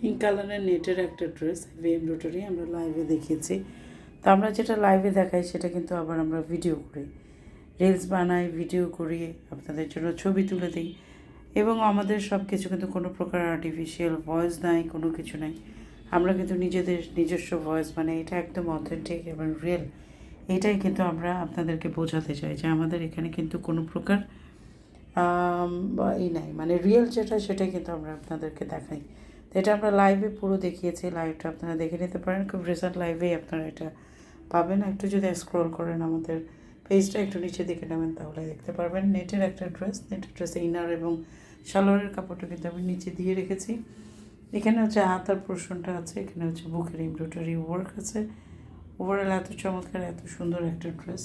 Pink কালারের নেটের একটা ড্রেস হেভি এমব্রয়ডারি আমরা লাইভে দেখিয়েছি তো আমরা যেটা লাইভে দেখাই সেটা কিন্তু আবার আমরা ভিডিও করি রিলস বানাই ভিডিও করি, আপনাদের জন্য ছবি তুলে দিই। এবং আমাদের সব কিছু কিন্তু কোনো প্রকার আর্টিফিশিয়াল ভয়েস নাই, কোনো কিছু নাই। আমরা কিন্তু নিজেদের নিজস্ব ভয়েস মানে এটা একদম অথেন্টিক এবং রিয়েল এটাই কিন্তু আমরা আপনাদেরকে বোঝাতে চাই যে আমাদের এখানে কিন্তু কোনো প্রকার এই নাই। মানে রিয়েল যেটা, সেটাই কিন্তু আমরা আপনাদেরকে দেখাই। এটা আমরা লাইভে পুরো দেখিয়েছি লাইভটা আপনারা দেখে নিতে পারেন। খুব রিসেন্ট লাইভেই আপনারা এটা পাবেন। একটু যদি স্ক্রল করেন আমাদের পেজটা একটু নিচে দিকে নেবেন তাহলে দেখতে পারবেন। নেটের একটা ড্রেস নেটের ড্রেস ইনার এবং সালোয়ারের কাপড়টা কিন্তু আমি নিচে দিয়ে রেখেছি। এখানে হচ্ছে হাতার পোর্শনটা আছে, এখানে হচ্ছে বুকের এমব্রয়ডারি ওয়ার্ক আছে। ওভারঅল এত চমৎকার, এত সুন্দর একটা ড্রেস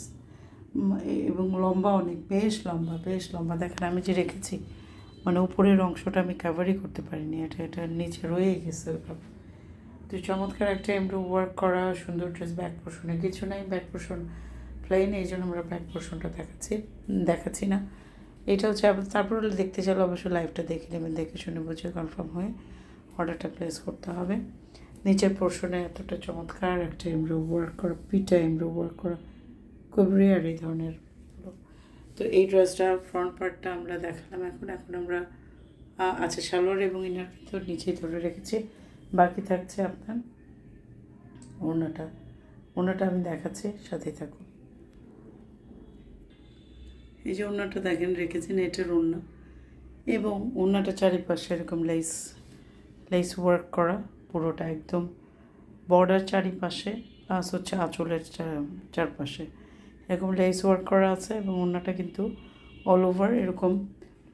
এবং লম্বা অনেক, বেশ লম্বা বেশ লম্বা। দেখেন আমি যে রেখেছি মানে উপরের অংশটা আমি কাভারই করতে পারিনি, এটা এটা নিচে রয়ে গেছে ওইভাবে তো চমৎকার একটা এমব্রো ওয়ার্ক করা, সুন্দর ড্রেস ব্যাক পোর্শনে কিছু নাই ব্যাক পোর্শন প্লেন এই জন্য আমরা ব্যাক পোর্শনটা দেখাচ্ছি দেখাচ্ছি না। এটা হচ্ছে তারপর দেখতে চাইলে অবশ্যই লাইভটা দেখে নেবেন, দেখে শুনে বুঝে কনফার্ম হয়ে অর্ডারটা প্লেস করতে হবে। নিচের পোর্শনে এতটা চমৎকার একটা এমব্রো ওয়ার্ক করা, পিটা এমব্রো ওয়ার্ক করা, খুব রেয়ার এই ধরনের তো এই ড্রেসটা ফ্রন্ট পার্টটা আমরা দেখালাম এখন। এখন আমরা, আ- আচ্ছা সালোয়ার এবং ইনার ভিতর নিচেই ধরে রেখেছি। বাকি থাকছে আপনার ওড়নাটা। ওড়নাটা আমি দেখাচ্ছি সাথে থাকুন। এই যে ওড়নাটা দেখেন রেখেছি নেটের ওড়না। এবং ওড়নাটা চারিপাশে এরকম লেস লেস ওয়ার্ক করা পুরোটা একদম। বর্ডার চারিপাশে প্লাস হচ্ছে আঁচলের চারপাশে। এরকম লেস ওয়ার্ক করা আছে এবং ওড়নাটা কিন্তু অল ওভার এরকম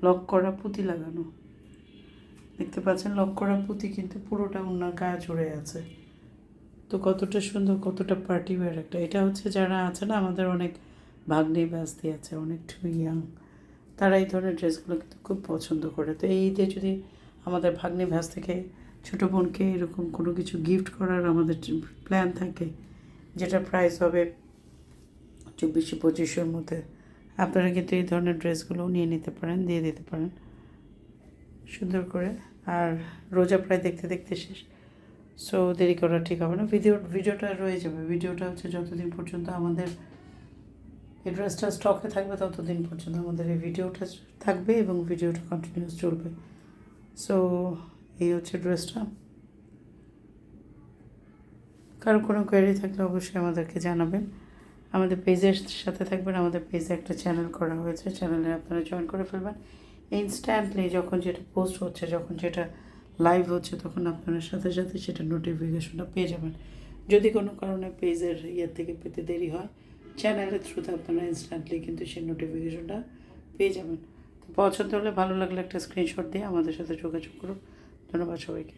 লক করা পুঁতি লাগানো। দেখতে পাচ্ছেন লক করা পুঁতি কিন্তু পুরোটা ওনার গায়ে জুড়ে আছে। তো কতটা সুন্দর, কতটা পার্টি ওয়্যার একটা। এটা হচ্ছে যারা আছে না, আমাদের অনেক ভাগ্নি ব্যস্তি আছে, অনেক ইয়াং তারা এই ধরনের ড্রেসগুলো কিন্তু খুব পছন্দ করে। তো এই ঈদে যদি আমাদের ভাগ্নে ভ্যাস থেকে ছোটো বোনকে এরকম কোনো কিছু গিফট করার আমাদের প্ল্যান থাকে, যেটা প্রাইস হবে চব্বিশশো পঁচিশের মধ্যে। আপনারা কিন্তু এই ধরনের ড্রেসগুলো নিয়ে নিতে পারেন, দিয়ে দিতে পারেন। সুন্দর করে। আর রোজা প্রায় দেখতে দেখতে শেষ। সো দেরি করা ঠিক হবে না। ভিডিও, ভিডিওটা রয়ে যাবে। ভিডিওটা হচ্ছে যতদিন পর্যন্ত আমাদের এই ড্রেসটা স্টকে থাকবে, ততদিন পর্যন্ত আমাদের এই ভিডিওটা থাকবে এবং ভিডিওটা কন্টিনিউস চলবে। সো এই হচ্ছে ড্রেসটা। কারও কোনো কোয়ারি থাকলে অবশ্যই আমাদেরকে জানাবেন। আমাদের পেজের সাথে থাকবেন, আমাদের পেজে একটা চ্যানেল করা হয়েছে চ্যানেলে আপনারা জয়েন করে ফেলবেন। ইনস্ট্যান্টলি যখন যেটা পোস্ট হচ্ছে, যখন যেটা লাইভ হচ্ছে, তখন আপনারা সাথে সাথে সেটা নোটিফিকেশনটা পেয়ে যাবেন। যদি কোনো কারণে পেজের ইয়ে থেকে পেতে দেরি হয় চ্যানেলের থ্রুতে আপনারা ইনস্ট্যান্টলি কিন্তু সেই নোটিফিকেশনটা পেয়ে যাবেন। তো পছন্দ হলে ভালো লাগলে একটা স্ক্রিনশট দিয়ে আমাদের সাথে যোগাযোগ করুন। ধন্যবাদ সবাইকে।